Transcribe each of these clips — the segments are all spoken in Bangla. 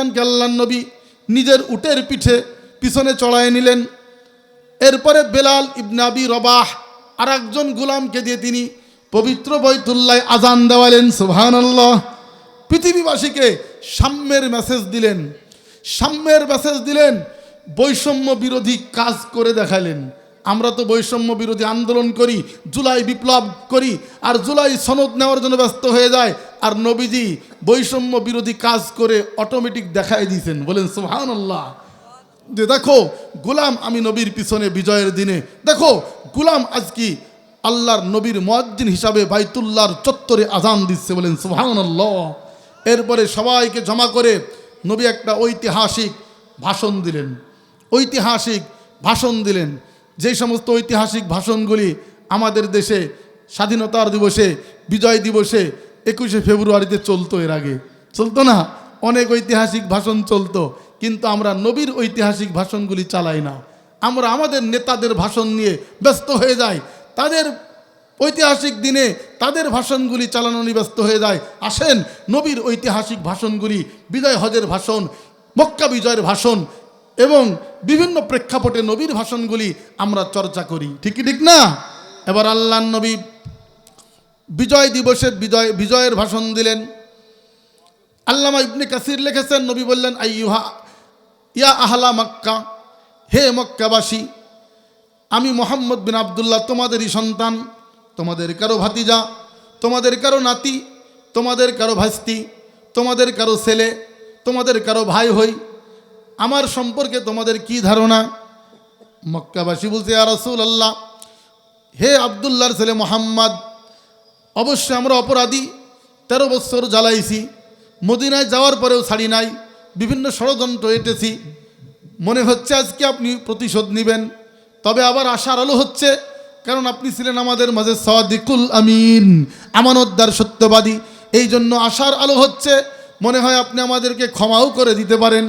আল্লাহ নবী, নিজের উটের পিঠে পিছনে চড়ায় নিলেন। এরপরে বেলাল ইবনাবি রবাহ আর একজন গুলামকে দিয়ে তিনি পবিত্র বৈতুল্লায় আজান দেওয়ালেন, সুবহানাল্লাহ। পৃথিবীবাসীকে সাম্যের মেসেজ দিলেন। সাম্যের মেসেজ দিলেন, বৈষম্য বিরোধী কাজ করে দেখালেন। আমরা তো বৈষম্য বিরোধী আন্দোলন করি, জুলাই বিপ্লব করি, আর জুলাই সনদ নেওয়ার জন্য ব্যস্ত হয়ে যায়। আর নবীজি বৈষম্য বিরোধী কাজ করে অটোমেটিক দেখাই দিয়েছেন। বলেন, সুবহানাল্লাহ। যে দেখো, গুলাম আমি নবীর পিছনে বিজয়ের দিনে, দেখো, গুলাম আজ কি আল্লাহর নবীর মুয়াজ্জিন হিসাবে বাইতুল্লাহর চত্বরে আজান দিচ্ছে, বলেন, সুবহানাল্লাহ। এরপরে সবাইকে জমা করে নবী একটা ঐতিহাসিক ভাষণ দিলেন। ঐতিহাসিক ভাষণ দিলেন। যে সমস্ত ঐতিহাসিক ভাষণগুলি আমাদের দেশে স্বাধীনতার দিবসে, বিজয় দিবসে একুশে ফেব্রুয়ারিতে চলতো এর আগে। চলতো না? অনেক ঐতিহাসিক ভাষণ চলতো, কিন্তু আমরা নবীর ঐতিহাসিক ভাষণগুলি চালাই না। আমরা আমাদের নেতাদের ভাষণ নিয়ে ব্যস্ত হয়ে যাই। তাদের ঐতিহাসিক দিনে তাদের ভাষণগুলি চালানো ব্যস্ত হয়ে যায়। আসেন, নবীর ঐতিহাসিক ভাষণগুলি, বিজয় হজের ভাষণ, মক্কা বিজয়ের ভাষণ এবং বিভিন্ন প্রেক্ষাপটে নবীর ভাষণগুলি আমরা চর্চা করি। ঠিকই ঠিক না? এবার আল্লাহ নবী বিজয় দিবসে বিজয়, বিজয়ের ভাষণ দিলেন। আল্লামা ইবনে কাসির লিখেছেন, নবী বললেন, আইয়ুহা, ইয়া আহলা মক্কা, হে মক্কাবাসী, আমি মোহাম্মদ বিন আবদুল্লাহ, তোমাদেরই সন্তান, তোমাদের কারও ভাতিজা, তোমাদের কারও নাতি, তোমাদের কারও ভাস্তি তোমাদের কারও ছেলে, তোমাদের কারও ভাই হই, আমার সম্পর্কে তোমাদের কি ধারণা? মক্কাবাসী বলছে আর রসুল আল্লাহ হে আবদুল্লাহর ছেলে মোহাম্মদ অবশ্যই আমরা অপরাধী। তেরো বছর জ্বালাইছি। মদিনায় যাওয়ার পরেও ছাড়ি নাই। বিভিন্ন ষড়যন্ত্র এঁটেছি। মনে হচ্ছে আজকে আপনি প্রতিশোধ নেবেন। তবে আবার আশার আলো হচ্ছে, কারণ আপনি ছিলেন আমাদের মাঝে সাদিকুল আমিন, আমানতদার সত্যবাদী। এই জন্য আশার আলো হচ্ছে, মনে হয় আপনি আমাদেরকে ক্ষমাও করে দিতে পারেন,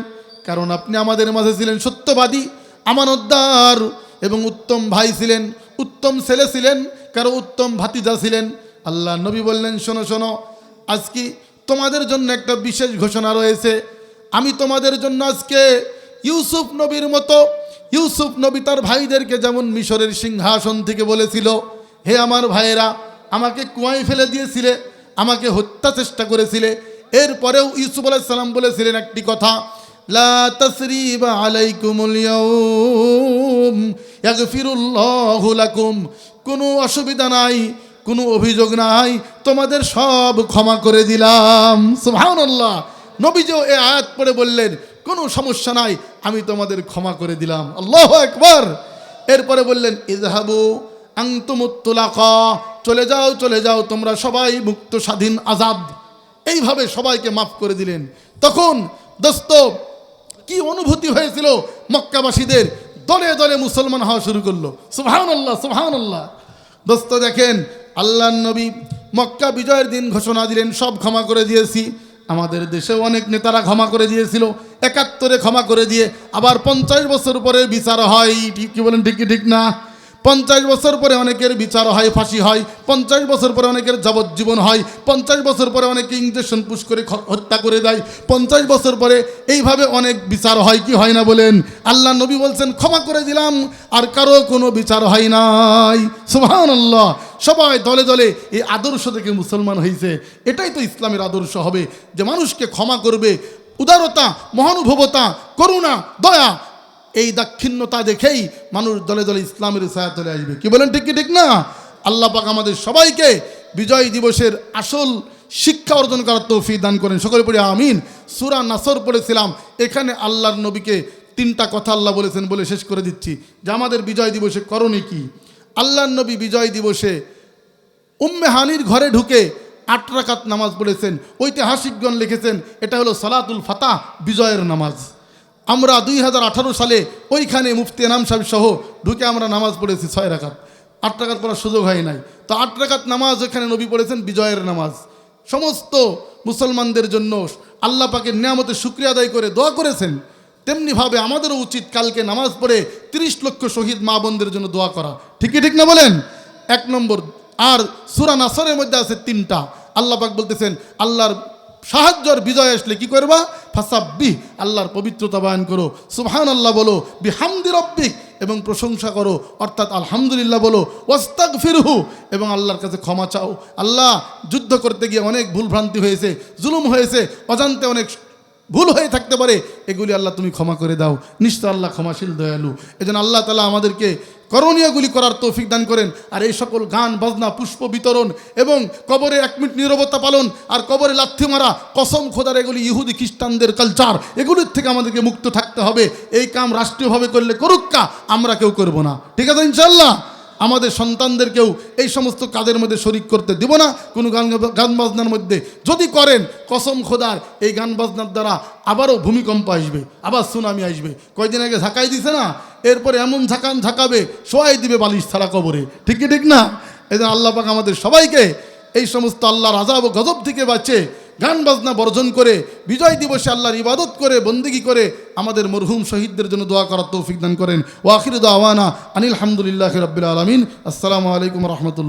কারণ আপনি আমাদের মাঝে ছিলেন সত্যবাদী, আমানতদার এবং উত্তম ভাই ছিলেন, উত্তম ছেলে ছিলেন, কারও উত্তম ভাতিজা ছিলেন। আল্লাহ নবী বললেন, শোনো শোনো, আজকে তোমাদের জন্য একটা বিশেষ ঘোষণা রয়েছে। আমি তোমাদের জন্য আজকে ইউসুফ নবীর মতো, ইউসুফ নবী তার ভাইদেরকে যেমন মিশরের সিংহাসন থেকে বলেছিল, হে আমার ভাইয়েরা, আমাকে কুয়ায় ফেলে দিয়েছিলে, আমাকে হত্যা চেষ্টা করেছিলে। এরপরেও ইউসুফ আলাইসাল্লাম বলেছিলেন একটি কথা, লা কোনো অসুবিধা নাই কোনো অভিযোগ নাই, তোমাদের সব ক্ষমা করে দিলাম। সুবহানাল্লাহ। নবীজও এ আয়াত পড়ে বললেন, কোনো সমস্যা নাই, আমি তোমাদের ক্ষমা করে দিলাম। আল্লাহ একবার এরপরে বললেন ইজহাবু আংতুমুত্তুলাকা চলে যাও চলে যাও, তোমরা সবাই মুক্ত স্বাধীন আজাদ এইভাবে সবাইকে মাফ করে দিলেন। তখন দোস্ত, কি অনুভূতি হয়েছিল মক্কাবাসীদের? দলে দলে মুসলমান হওয়া শুরু করল। সুবহান আল্লাহ সুবহান আল্লাহ দোস্ত দেখেন আল্লাহ নবী মক্কা বিজয়ের দিন ঘোষণা দিলেন, সব ক্ষমা করে দিয়েছি। আমাদের দেশেও অনেক নেতারা ক্ষমা করে দিয়েছিল, একাত্তরে ক্ষমা করে দিয়ে আবার পঞ্চাশ বছর পরে বিচার হয়। ঠিক কি বলেন, ঠিক ঠিক না? পঞ্চাশ বছর পরে অনেকের বিচার হয়, ফাঁসি হয়, পঞ্চাশ বছর পরে অনেকের যাবজ্জীবন হয়, পঞ্চাশ বছর পরে অনেকে ইঞ্জেকশন পুশ করে হত্যা করে দেয়, পঞ্চাশ বছর পরে এইভাবে অনেক বিচার হয়, কি হয় না বলেন? আল্লাহ নবী বলছেন, ক্ষমা করে দিলাম, আর কারও কোনো বিচার হয় নাই। সুহান আল্লাহ সবাই দলে দলে এই আদর্শ থেকে মুসলমান হয়েছে এটাই তো ইসলামের আদর্শ হবে যে মানুষকে ক্ষমা করবে, উদারতা, মহানুভবতা, করুণা, দয়া, এই দাক্ষিণ্যতা দেখেই মানুষ দলে দলে ইসলামের ছায়া চলে আসবে। কি বলেন ঠিক কি ঠিক না? আল্লাহ পাক আমাদের সবাইকে বিজয় দিবসের আসল শিক্ষা অর্জন করার তৌফিক দান করেন। সকলে পড়ে আমিন। সুরা নাসর পড়েছিলাম, এখানে আল্লাহর নবীকে তিনটা কথা আল্লাহ বলেছেন বলে শেষ করে দিচ্ছি। যে আমাদের বিজয় দিবসে করণে কি? আল্লাহর নবী বিজয় দিবসে উম্মে হানির ঘরে ঢুকে আট রাকাত নামাজ পড়েছেন। ঐতিহাসিকগণ লিখেছেন, এটা হলো সালাতুল ফাতাহ, বিজয়ের নামাজ। আমরা দুই হাজার আঠারো সালে ওইখানে মুফতি এনাম সাহেব সহ ঢুকে আমরা নামাজ পড়েছি ছয় রাকাত। আট রাকাত পড়ার সুযোগ হয় নাই। তো আট রাকাত নামাজ ওইখানে নবী পড়েছেন, বিজয়ের নামাজ। সমস্ত মুসলমানদের জন্য আল্লাহ পাকের নিয়ামতের শুক্রিয়া আদায় করে দোয়া করেছেন। তেমনিভাবে আমাদেরও উচিত কালকে নামাজ পড়ে তিরিশ লক্ষ শহীদ মা বোনদের জন্য দোয়া করা। ঠিকই ঠিক না বলেন? এক নম্বর আর সুরা নাসরের মধ্যে আছে তিনটা। আল্লাহ পাক বলতেছেন, আল্লাহর সাহায্যর বিজয় আসলে কি করবা? ফাসাব্বিহ, আল্লাহর পবিত্রতা বায়ন করো। সুবহান আল্লাহ বলো, বিহামদি রব্বিক, এবং প্রশংসা করো। অর্থাৎ আলহামদুলিল্লাহ বলো ওয়াস্তাক ফিরহু এবং আল্লাহর কাছে ক্ষমা চাও। আল্লাহ, যুদ্ধ করতে গিয়ে অনেক ভুলভ্রান্তি হয়েছে, জুলুম হয়েছে, অজান্তে অনেক ভুল হয়ে থাকতে পারে, এগুলি আল্লাহ তুমি ক্ষমা করে দাও। নিশ্চয় আল্লাহ ক্ষমাশীল দয়ালু। এজন্য আল্লাহ তালা আমাদেরকে করণীয়গুলি করার তৌফিক দান করেন। আর এই সকল গান, বাজনা, পুষ্প বিতরণ এবং কবরে এক মিনিট নিরবতা পালন আর কবরে লাথি মারা, কসম খোদার এগুলি ইহুদি খ্রিস্টানদের কালচার এগুলির থেকে আমাদেরকে মুক্ত থাকতে হবে। এই কাম রাষ্ট্রীয়ভাবে করলে করুক কা, আমরা কেউ করব না। ঠিক আছে ইনশাল্লাহ আমাদের সন্তানদেরকেও এই সমস্ত কাজের মধ্যে শরিক করতে দিব না। কোনো গান গান বাজনার মধ্যে যদি করেন, কসম খোদার, এই গান বাজনার দ্বারা আবারও ভূমিকম্প আসবে, আবার সুনামি আসবে। কয়দিন আগে ঝাঁকাই দিছে না? এরপরে এমন ঝাঁকান ঝাঁকাবে, সোয়াই দিবে বালিশ ছাড়া কবরে। ঠিক কি ঠিক না? এই জন্য আল্লাহ পাক আমাদের সবাইকে এই সমস্ত আল্লাহর আজাব ও গজব থেকে বাঁচে গান বাজনা বর্জন করে, বিজয় দিবসে আল্লাহর ইবাদত করে, বন্দিগি করে আমাদের মরহুম শহীদদের জন্য দোয়া করার তৌফিক দান করেন। ওয়াখির দাওয়ানা আনিল হামদুলিল্লাহ রবিল আলমিন। আসসালামু আলাইকুম রহমতুল্লাহ।